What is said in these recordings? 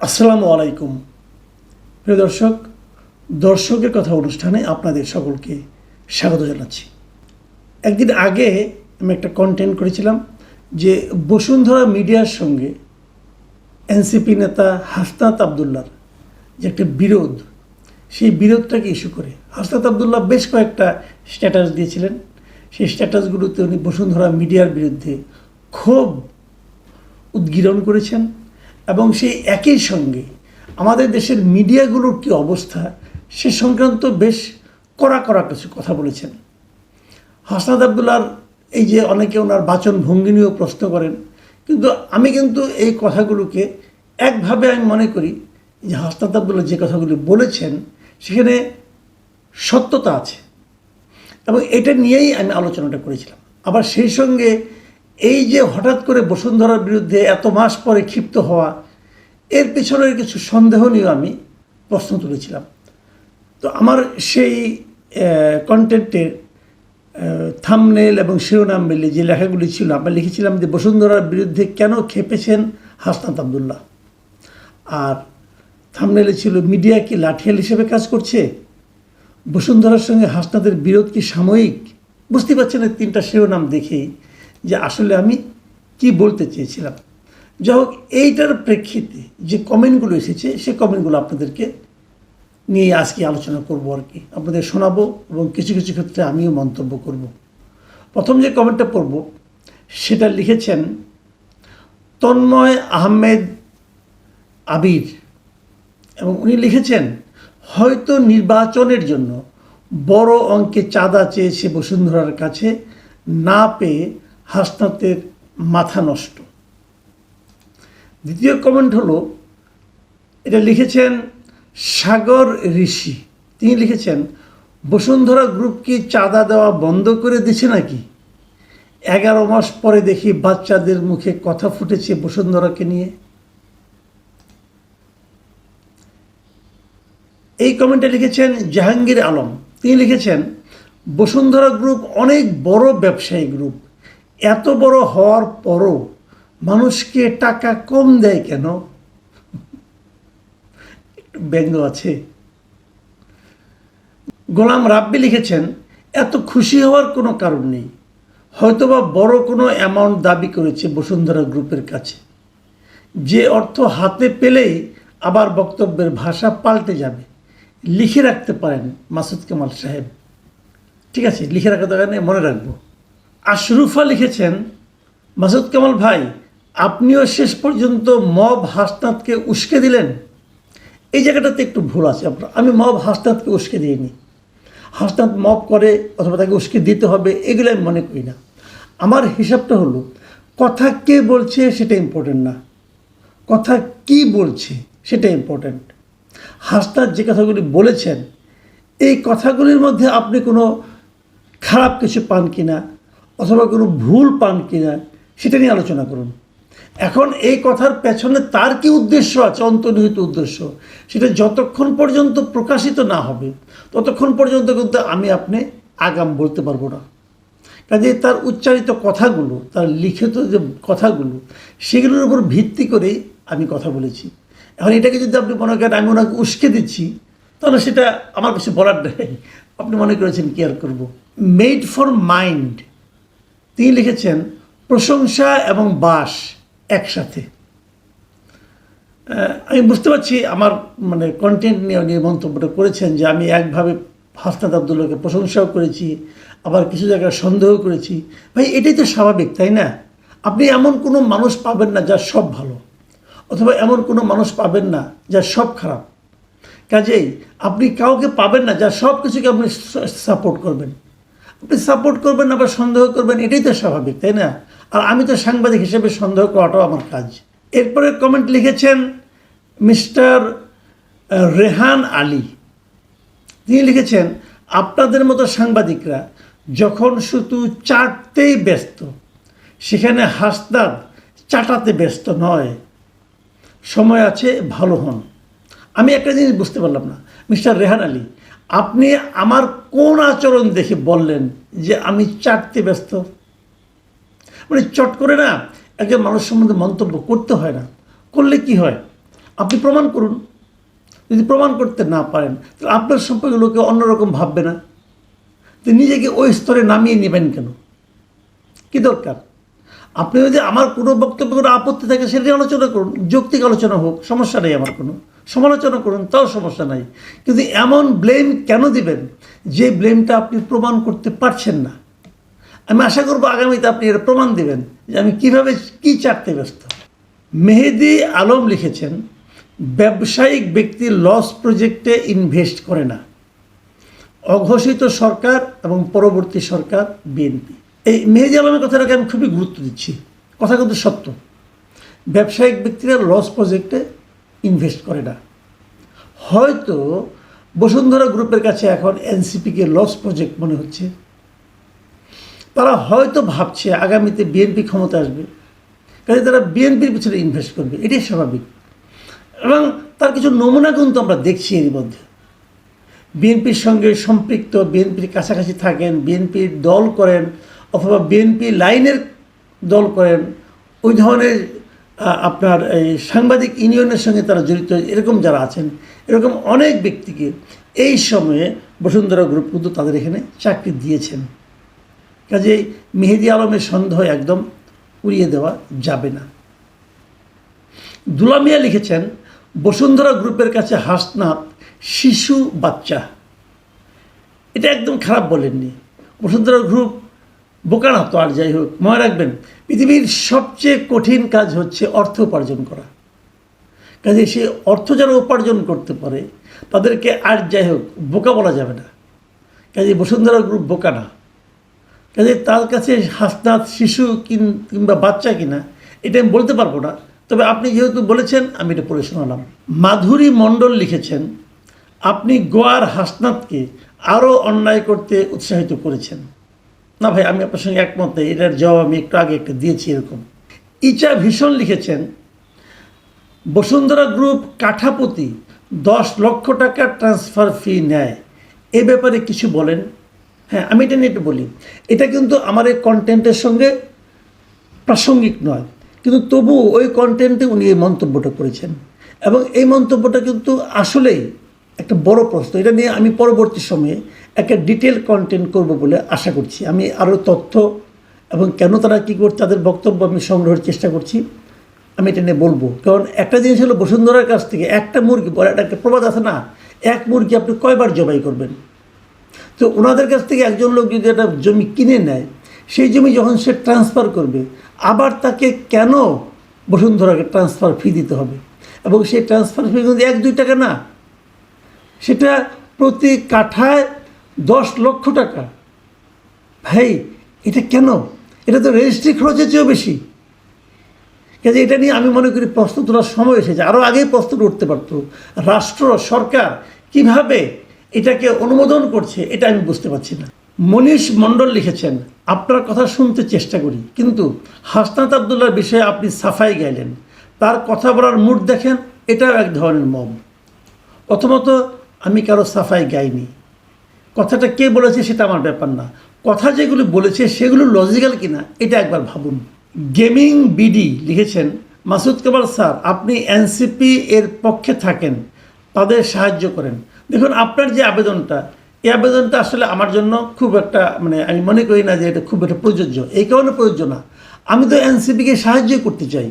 আসসালামু আলাইকুম। প্রিয় দর্শক, দর্শকের কথা অনুষ্ঠানে আপনাদের সকলকে স্বাগত জানাচ্ছি। একদিন আগে আমি একটা কন্টেন্ট করেছিলাম যে বসুন্ধরা মিডিয়ার সঙ্গে এনসিপি নেতা হাসনাত আবদুল্লার যে একটা বিরোধ, সেই বিরোধটাকে ইস্যু করে হাসনাত আবদুল্লাহ বেশ কয়েকটা স্ট্যাটাস দিয়েছিলেন। সেই স্ট্যাটাসগুলোতে উনি বসুন্ধরা মিডিয়ার বিরুদ্ধে খুব উদ্গীরণ করেছেন। এবং সেই একই সঙ্গে আমাদের দেশের মিডিয়াগুলোর কী অবস্থা সে সংক্রান্ত বেশ কড়া কড়া কিছু কথা বলেছেন। হাসনাত আবদুল্লার এই যে অনেকে ওনার বাচন ভঙ্গি নিয়েও প্রশ্ন করেন, কিন্তু আমি কিন্তু এই কথাগুলোকে একভাবে আমি মনে করি যে হাসনাত আবদুল্লাহ যে কথাগুলি বলেছেন সেখানে সত্যতা আছে। এবং এটা নিয়েই আমি আলোচনাটা করেছিলাম। আবার সেই সঙ্গে এই যে হঠাৎ করে বসুন্ধরার বিরুদ্ধে এত মাস পরে ক্ষিপ্ত হওয়া, এর পেছনের কিছু সন্দেহ নিয়েও আমি প্রশ্ন তুলেছিলাম। তো আমার সেই কন্টেন্টের থামনেল এবং শিরোনাম মিলে যে লেখাগুলি ছিল, আমরা লিখেছিলাম যে বসুন্ধরার বিরুদ্ধে কেন খেপেছেন হাসনাত আবদুল্লাহ? আর থামনেলে ছিল, মিডিয়া কি লাঠিয়াল হিসেবে কাজ করছে? বসুন্ধরার সঙ্গে হাসনাতের বিরোধ কি সাময়িক? বুঝতে পারছেন তিনটা শিরোনাম দেখেই যে আসলে আমি কি বলতে চেয়েছিলাম। যাই হোক, এইটার প্রেক্ষিতে যে কমেন্টগুলো এসেছে, সে কমেন্টগুলো আপনাদেরকে নিয়ে আজকে আলোচনা করব আর কি। আপনাদের শোনাবো এবং কিছু কিছু ক্ষেত্রে আমিও মন্তব্য করব। প্রথম যে কমেন্টটা পড়ব, সেটা লিখেছেন, তন্ময় আহমেদ আবির। এবং উনি লিখেছেন, হয়তো নির্বাচনের জন্য বড় অঙ্কে চাঁদা চেয়েছে বসুন্ধরার কাছে, না পেয়ে হাসনাতের মাথা নষ্ট। দ্বিতীয় কমেন্ট হলো, এটা লিখেছেন সাগর ঋষি। তিনি লিখেছেন, বসুন্ধরা গ্রুপ কি চাঁদা দেওয়া বন্ধ করে দিছে নাকি? এগারো মাস পরে দেখি বাচ্চাদের মুখে কথা ফুটেছে বসুন্ধরাকে নিয়ে। এই কমেন্টে লিখেছেন জাহাঙ্গীর আলম। তিনি লিখেছেন, বসুন্ধরা গ্রুপ অনেক বড় ব্যবসায়ী গ্রুপ এত বড় হওয়ার পরও মানুষকে টাকা কম দেয় কেন? একটু ব্যঙ্গ আছে। গোলাম রাব্বি লিখেছেন, এত খুশি হওয়ার কোনো কারণ নেই। হয়তোবা বড় কোনো অ্যামাউন্ট দাবি করেছে বসুন্ধরা গ্রুপের কাছে। যে অর্থ হাতে পেলেই আবার বক্তব্যের ভাষা পাল্টে যাবে। লিখে রাখতে পারেন মাসুদ কামাল সাহেব। ঠিক আছে, লিখে রাখা দরকার নেই, মনে রাখব। আশরুফা লিখেছেন, মাসুদ কামাল ভাই, আপনিও শেষ পর্যন্ত মব হাসনাতকে উস্কে দিলেন? এই জায়গাটাতে একটু ভুল আছে আপনার। আমি মব হাসনাতকে উস্কে দিইনি। হাসনাত মব করে অথবা তাকে উস্কে দিতে হবে, এগুলো আমি মনে করি না। আমার হিসাবটা হলো, কথা কে বলছে সেটা ইম্পর্টেন্ট না। কথা কি বলছে সেটা ইম্পর্ট্যান্ট হাসনাত যে কথাগুলি বলেছেন, এই কথাগুলির মধ্যে আপনি কোনো খারাপ কিছু পান কিনা অথবা কোনো ভুল পান কিনা, সেটা নিয়ে আলোচনা করুন। এখন এই কথার পেছনে তার কি উদ্দেশ্য আছে? অন্তর্নিহিত উদ্দেশ্য। সেটা যতক্ষণ পর্যন্ত প্রকাশিত না হবে, ততক্ষণ পর্যন্ত কিন্তু আমি আপনি আগাম বলতে পারব না। কাজে তার উচ্চারিত কথাগুলো, তার লিখিত যে কথাগুলো, সেগুলোর উপর ভিত্তি করেই আমি কথা বলেছি। এখন এটাকে যদি আপনি মনে করেন, আমি ওনাকে উস্কে দিচ্ছি, তাহলে সেটা আমার কাছে বলার নেই। আপনি মনে করেছেন কি আর করব? মেড ফর মাইন্ড তিনি লিখেছেন, প্রশংসা এবং বাস একসাথে। আমি বুঝতে পারছি আমার মানে কন্টেন্ট নিয়ে উনি মন্তব্যটা করেছেন যে আমি একভাবে হাসনাত আবদুল্লাহকে প্রশংসাও করেছি, আবার কিছু জায়গায় সন্দেহ করেছি। ভাই, এটাই তো স্বাভাবিক, তাই না? আপনি এমন কোনো মানুষ পাবেন না যার সব ভালো, অথবা এমন কোনো মানুষ পাবেন না যার সব খারাপ। কাজেই আপনি কাউকে পাবেন না যার সব কিছুকে আপনি সাপোর্ট করবেন। আপনি সাপোর্ট করবেন, আবার সন্দেহ করবেন, এটাই তো স্বাভাবিক, তাই না? আর আমি তো সাংবাদিক হিসেবে সন্দেহ করাটাও আমার কাজ। এরপরে কমেন্ট লিখেছেন মিস্টার রেহান আলী। তিনি লিখেছেন, আপনাদের মতো সাংবাদিকরা যখন শুধু চাটতেই ব্যস্ত, সেখানে হাসদাদ চাটাতে ব্যস্ত নয়। সময় আছে, ভালো হন। আমি একটা জিনিস বুঝতে পারলাম না। মিস্টার রেহান আলী আপনি আমার কোন আচরণ দেখে বললেন যে আমি চাটতে ব্যস্ত? মানে চট করে না একজন মানুষ সম্বন্ধে মন্তব্য করতে হয় না। করলে কি হয়? আপনি প্রমাণ করুন। যদি প্রমাণ করতে না পারেন, তাহলে আপনার সম্পর্কে লোকে অন্যরকম ভাববে না। তো নিজেকে ওই স্তরে নামিয়ে নেবেন কেন? কি দরকার? আপনি যদি আমার কোনো বক্তব্য কোনো আপত্তি থাকে, সেটা আলোচনা করুন। যৌক্তিক আলোচনা হোক, সমস্যা নেই আমার কোনো। সমালোচনা করুন, তাও সমস্যা নাই। কিন্তু এমন ব্লেম কেন দিবেন? যে ব্লেমটা আপনি প্রমাণ করতে পারছেন না। আমি আশা করব আগামীতে আপনি এর প্রমাণ দিবেন যে আমি কীভাবে কি চাটতে ব্যস্ত। মেহেদি আলম লিখেছেন, ব্যবসায়িক ব্যক্তি লস প্রজেক্টে ইনভেস্ট করে না। অঘোষিত সরকার এবং পরবর্তী সরকার বিএনপি এই মেহেদি আলমের কথাটাকে আমি খুবই গুরুত্ব দিচ্ছি। কথা কিন্তু সত্য। ব্যবসায়িক ব্যক্তিরা লস প্রজেক্টে ইনভেস্ট করে না। হয়তো বসুন্ধরা গ্রুপের কাছে এখন এনসিপিকে লস প্রজেক্ট মনে হচ্ছে। তারা হয়তো ভাবছে আগামীতে বিএনপি ক্ষমতা আসবে। কাজে তারা বিএনপির পিছনে ইনভেস্ট করবে, এটাই স্বাভাবিক। এবং তার কিছু নমুনা কিন্তু আমরা দেখছি এর মধ্যে। বিএনপির সঙ্গে সম্পৃক্ত, বিএনপির কাছাকাছি থাকেন, বিএনপির দল করেন অথবা বিএনপি লাইনের দল করেন, ওই ধরনের আপনার এই সাংবাদিক ইউনিয়নের সঙ্গে তারা জড়িত, এরকম যারা আছেন, এরকম অনেক ব্যক্তিকে এই সময়ে বসুন্ধরা গ্রুপ কিন্তু তাদের এখানে চাকরি দিয়েছেন। কাজেই মেহেদি আলমের সন্দেহ একদম উড়িয়ে দেওয়া যাবে না। দুলামিয়া লিখেছেন, বসুন্ধরা গ্রুপের কাছে হাসনাত শিশু বাচ্চা। এটা একদম খারাপ বলেননি। বসুন্ধরা গ্রুপ বোকা না তো আর যাই হোক, মনে রাখবেন, পৃথিবীর সবচেয়ে কঠিন কাজ হচ্ছে অর্থ উপার্জন করা। কাজে সে অর্থ যারা উপার্জন করতে পারে, তাদেরকে আর যাই হোক, বোকা বলা যাবে না। কাজে বসুন্ধরা গ্রুপ বোকা না। কাজে তার কাছে হাসনাত শিশু কিংবা বাচ্চা কিনা, এটা আমি বলতে পারব না। তবে আপনি যেহেতু বলেছেন, আমি এটা পড়ে শোনালাম। মাধুরী মণ্ডল লিখেছেন, আপনি গোয়ার হাসনাতকে আরও অন্যায় করতে উৎসাহিত করেছেন। না ভাই, আমি আপনার সঙ্গে একমত নেই, এটার জবাব আমি একটু আগে একটা দিয়েছি এরকম। ইচা ভীষণ লিখেছেন, বসুন্ধরা গ্রুপ কাঠাপতি দশ লক্ষ টাকা ট্রান্সফার ফি নেয়। এ ব্যাপারে কিছু বলেন। হ্যাঁ আমি এটা নিয়ে একটু বলি। এটা কিন্তু আমার এই কন্টেন্টের সঙ্গে প্রাসঙ্গিক নয়, কিন্তু তবু ওই কন্টেন্টে উনি এই মন্তব্যটা করেছেন। এবং এই মন্তব্যটা কিন্তু আসলেই একটা বড় প্রশ্ন। এটা নিয়ে আমি পরবর্তী সময়ে একটা ডিটেল কন্টেন্ট করব বলে আশা করছি। আমি আরও তথ্য এবং কেন তারা কী করছে, তাদের বক্তব্য আমি সংগ্রহের চেষ্টা করছি, আমি এটা নিয়ে বলব। কারণ একটা জিনিস হলো বসুন্ধরার কাছ থেকে একটা মুরগি একটা প্রবাদ আছে না, এক মুরগি আপনি কয়বার জবাই করবেন? তো ওনাদের কাছ থেকে একজন লোক যদি একটা জমি কিনে নেয়, সেই জমি যখন সে ট্রান্সফার করবে, আবার তাকে কেন বসুন্ধরাকে ট্রান্সফার ফি দিতে হবে? এবং সেই ট্রান্সফার ফি কিন্তু এক, দুই টাকা না সেটা প্রতি কাঠায় দশ লক্ষ টাকা। ভাই, এটা কেন? এটা তো রেজিস্ট্রি খরচের চেয়েও বেশি। কাজে এটা নিয়ে আমি মনে করি প্রশ্ন তোলার সময় এসেছে। আরও আগেই প্রশ্নটা উঠতে পারতো। রাষ্ট্র, সরকার কীভাবে এটাকে অনুমোদন করছে, এটা আমি বুঝতে পারছি না। মনীষ মণ্ডল লিখেছেন, আপনার কথা শুনতে চেষ্টা করি, কিন্তু হাসনাত আবদুল্লার বিষয়ে আপনি সাফাই গাইলেন। তার কথা বলার মুড দেখেন, এটাও এক ধরনের মব। প্রথমত আমি কারও সাফাই গাইনি। কথাটা কে বলেছে সেটা আমার ব্যাপার না। কথা যেগুলো বলেছে সেগুলো লজিক্যাল কিনা, এটা একবার ভাবুন। গেমিং বিডি লিখেছেন মাসুদ কামাল স্যার, আপনি এনসিপি এর পক্ষে থাকেন, তাদের সাহায্য করেন। দেখুন, আপনার যে আবেদনটা, এই আবেদনটা আসলে আমার জন্য খুব একটা মানে আমি মনে করি না যে এটা খুব একটা প্রযোজ্য। এই কারণে প্রযোজ্য না। আমি তো এনসিপিকে সাহায্য করতে চাই।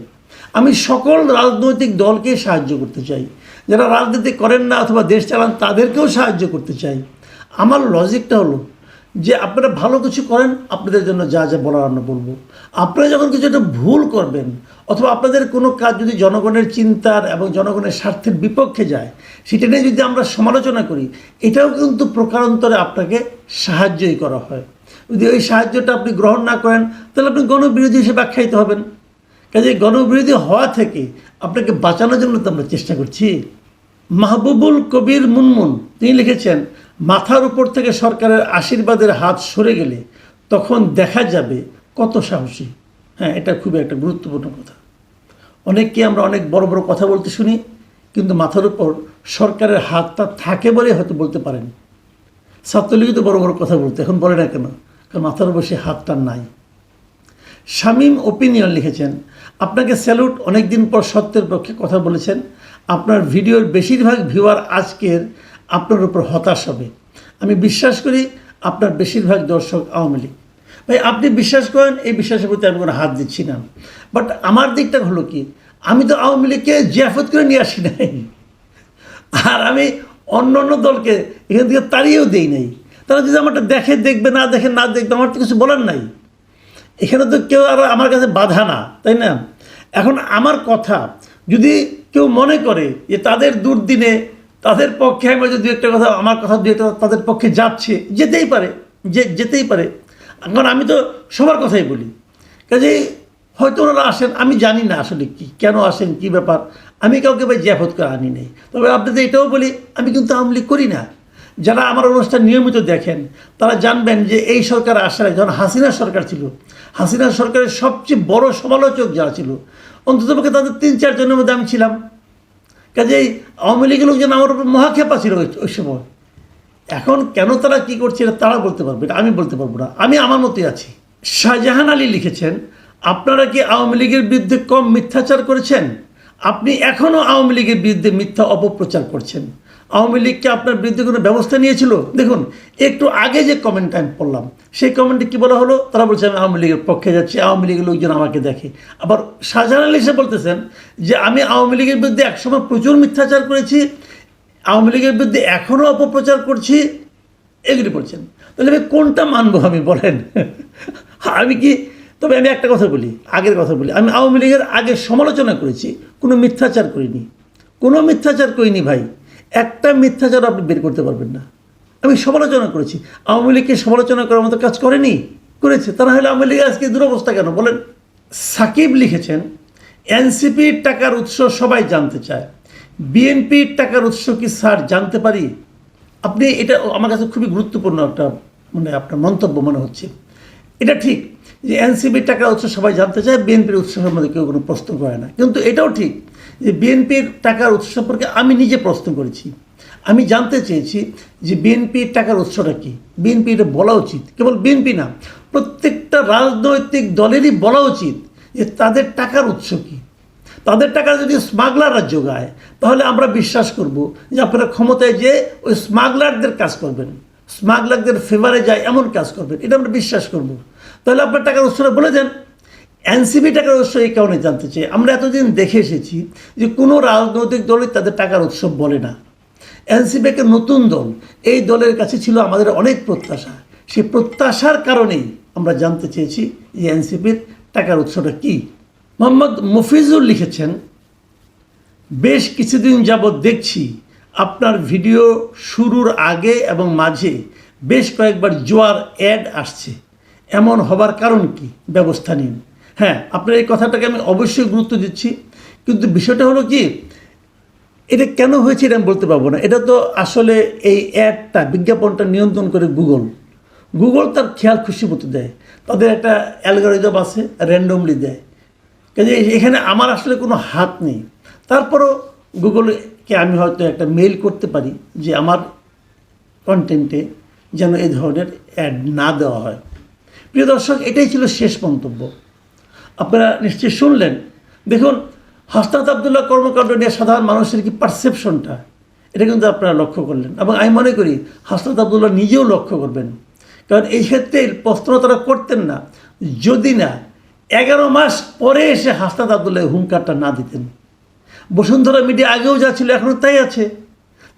আমি সকল রাজনৈতিক দলকে সাহায্য করতে চাই। যারা রাজনীতি করেন না অথবা দেশ চালান, তাদেরকেও সাহায্য করতে চাই। আমার লজিকটা হলো যে আপনারা ভালো কিছু করেন, আপনাদের জন্য যা যা বলার আমরা বলব। আপনারা যখন কিছু একটা ভুল করবেন, অথবা আপনাদের কোনো কাজ যদি জনগণের চিন্তার এবং জনগণের স্বার্থের বিপক্ষে যায়, সেটা নিয়ে যদি আমরা সমালোচনা করি, এটাও কিন্তু প্রকারান্তরে আপনাকে সাহায্যই করা হয়। যদি ওই সাহায্যটা আপনি গ্রহণ না করেন, তাহলে আপনি গণবিরোধী হিসেবে আখ্যায়িত হবেন। কাজে গণবিরোধী হওয়া থেকে আপনাকে বাঁচানোর জন্য তো আমরা চেষ্টা করছি। মাহবুবুল কবির মুনমুন, তিনি লিখেছেন, মাথার উপর থেকে সরকারের আশীর্বাদের হাত সরে গেলে তখন দেখা যাবে কত সাহসী। হ্যাঁ এটা খুবই একটা গুরুত্বপূর্ণ কথা। অনেককে আমরা অনেক বড় বড় কথা বলতে শুনি, কিন্তু মাথার উপর সরকারের হাতটা থাকে বলে হয়তো বলতে পারেন। ছাত্রলীগই তো বড় বড় কথা বলতে, এখন বলে না কেন? কারণ মাথার উপর সে হাতটা নাই। শামীম ওপিনিয়ন লিখেছেন আপনাকে স্যালুট অনেক দিন পর সত্যের পক্ষে কথা বলেছেন। আপনার ভিডিওর বেশিরভাগ ভিউয়ার আজকের আপনার উপর হতাশ হবে। আমি বিশ্বাস করি আপনার বেশিরভাগ দর্শক আওয়ামী লীগ। ভাই, আপনি বিশ্বাস করেন, এই বিশ্বাসের প্রতি আমি কোনো হাত দিচ্ছি না। বাট আমার দিকটা হলো কি, আমি তো আওয়ামী লীগকে জিয়াফত করে নিয়ে আসি নাই। আর আমি অন্য অন্য দলকে এখান থেকে তাড়িয়েও দেই নাই। তারা যদি আমারটা দেখে, দেখবে, না দেখে, না দেখবে, আমার তো কিছু বলার নাই। এখানে তো কেউ আর আমার কাছে বাধা না, তাই না? এখন আমার কথা, যদি কেউ মনে করে যে তাদের দুর্দিনে, তাদের পক্ষে আমি যদি একটা কথা, আমার কথা দু একটা তাদের পক্ষে যাচ্ছে, যেতেই পারে, যে, যেতেই পারে। কারণ আমি তো সবার কথাই বলি। কাজে হয়তো ওনারা আসেন, আমি জানি না আসলে কি, কেন আসেন, কি ব্যাপার। আমি কাউকে ভাই জ্যাফত করে আনি নেই। তবে আপনাদের এটাও বলি, আমি কিন্তু আওয়ামী করি না। যারা আমার অনুষ্ঠান নিয়মিত দেখেন, তারা জানবেন যে এই সরকার আসার যখন হাসিনা সরকার ছিল, হাসিনা সরকারের সবচেয়ে বড় সমালোচক যারা ছিল অন্ততপক্ষে তাদের তিন চারজনের মধ্যে আমি ছিলাম। কাজেই আওয়ামী লীগের লোকজন আমার উপর মহাক্ষেপা ছিল ওই সময়। এখন কেন তারা কি করছে এটা তারা বলতে পারবে আমি বলতে পারব না। আমি আমার মতোই আছি। শাহজাহান আলী লিখেছেন, আপনারা কি আওয়ামী লীগের বিরুদ্ধে কম মিথ্যাচার করেছেন? আপনি এখনও আওয়ামী লীগের বিরুদ্ধে মিথ্যা অপপ্রচার করছেন। আওয়ামী লীগকে আপনার বিরুদ্ধে কোনো ব্যবস্থা নিয়েছিল? দেখুন, একটু আগে যে কমেন্টটা আমি পড়লাম, সেই কমেন্টে কী বলা হলো? তারা বলছে, আমি আওয়ামী লীগের পক্ষে যাচ্ছি, আওয়ামী লীগের লোকজন আমাকে দেখে। আবার শাহজাহান আলী এসে বলতেছেন যে, আমি আওয়ামী লীগের বিরুদ্ধে একসময় প্রচুর মিথ্যাচার করেছি, আওয়ামী লীগের বিরুদ্ধে এখনও অপপ্রচার করছি। এগুলি বলছেন। তাহলে আমি কোনটা মানবো আমি বলেন? আমি কি তবে আমি একটা কথা বলি, আগের কথা বলি। আমি আওয়ামী লীগের আগে সমালোচনা করেছি, কোনো মিথ্যাচার করিনি। কোনো মিথ্যাচার করিনি ভাই। একটা মিথ্যাচার আপনি বের করতে পারবেন না। আমি সমালোচনা করেছি। আওয়ামী লীগকে সমালোচনা করার মতো কাজ করেনি? করেছে। তারা হলে আওয়ামী লীগের আজকে দুরবস্থা কেন? বলেন। সাকিব লিখেছেন এনসিপির টাকার উৎস সবাই জানতে চায়। বিএনপির টাকার উৎস কি স্যার জানতে পারি? আপনি এটা আমার কাছে খুবই গুরুত্বপূর্ণ একটা মানে আপনার মন্তব্য মনে হচ্ছে। এটা ঠিক। যে এনসিপির টাকার উৎস সবাই জানতে চায়, বিএনপির উৎস সম্বন্ধে কেউ কোনো প্রশ্ন করে না। কিন্তু এটাও ঠিক যে বিএনপির টাকার উৎস সম্পর্কে আমি নিজে প্রশ্ন করেছি। আমি জানতে চেয়েছি যে বিএনপির টাকার উৎসটা কী। বিএনপি এটা বলা উচিত। কেবল বিএনপি না, প্রত্যেকটা রাজনৈতিক দলেরই বলা উচিত যে তাদের টাকার উৎস কী। তাদের টাকা যদি স্মাগলাররা যোগায়, তাহলে আমরা বিশ্বাস করব যে আপনারা ক্ষমতায় যে ওই স্মাগলারদের কাজ করবেন। স্মাগলারদের ফেভারে যায়, এমন কাজ করবেন। এটা আমরা বিশ্বাস করব। তাহলে আপনার টাকার উৎসটা বলে দেন। এনসিপি টাকার উৎস এই কারণে জানতে চাই। আমরা এতদিন দেখে এসেছি যে কোনো রাজনৈতিক দলই তাদের টাকার উৎসব বলে না। এনসিপি একটা নতুন দল। এই দলের কাছে ছিল আমাদের অনেক প্রত্যাশা। সেই প্রত্যাশার কারণেই আমরা জানতে চেয়েছি যে এনসিপির টাকার উৎসটা কী। মোহাম্মদ মফিজুল লিখেছেন, বেশ কিছুদিন যাবৎ দেখছি আপনার ভিডিও শুরুর আগে এবং মাঝে বেশ কয়েকবার জোয়ার অ্যাড আসছে। এমন হবার কারণ কি? ব্যবস্থা নিন। হ্যাঁ আপনার এই কথাটাকে আমি অবশ্যই গুরুত্ব দিচ্ছি। কিন্তু বিষয়টা হলো কি, এটা কেন হয়েছে এটা আমি বলতে পারব না। এটা তো আসলে এই অ্যাডটা বিজ্ঞাপনটা নিয়ন্ত্রণ করে গুগল। গুগল তার খেয়াল খুশি মতো দেয়। তাদের একটা অ্যালগোরিদম আছে, র্যান্ডমলি দেয়। কাজে এখানে আমার আসলে কোনো হাত নেই। তারপরও গুগলকে আমি হয়তো একটা মেইল করতে পারি যে আমার কন্টেন্টে যেন এই ধরনের অ্যাড না দেওয়া হয়। প্রিয় দর্শক, এটাই ছিল শেষ মন্তব্য। আপনারা নিশ্চয়ই শুনলেন। দেখুন, হাসনাত আবদুল্লাহ কর্মকাণ্ড নিয়ে সাধারণ মানুষের কি পারসেপশনটা এটা কিন্তু আপনারা লক্ষ্য করলেন। এবং আমি মনে করি, হাসনাত আবদুল্লাহ নিজেও লক্ষ্য করবেন। কারণ এই ক্ষেত্রে প্রশ্ন তারা করতেন না। যদি না, এগারো মাস পরে এসে হাসনাত আবদুল্লাহ হুঙ্কারটা না দিতেন। বসুন্ধরা মিডিয়া আগেও যা ছিল এখনও তাই আছে।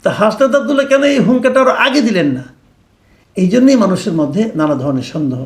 তা হাসনাত আবদুল্লাহ কেন এই হুঙ্কারটা আরও আগে দিলেন না? এই জন্যই মানুষের মধ্যে নানা ধরনের সন্দেহ।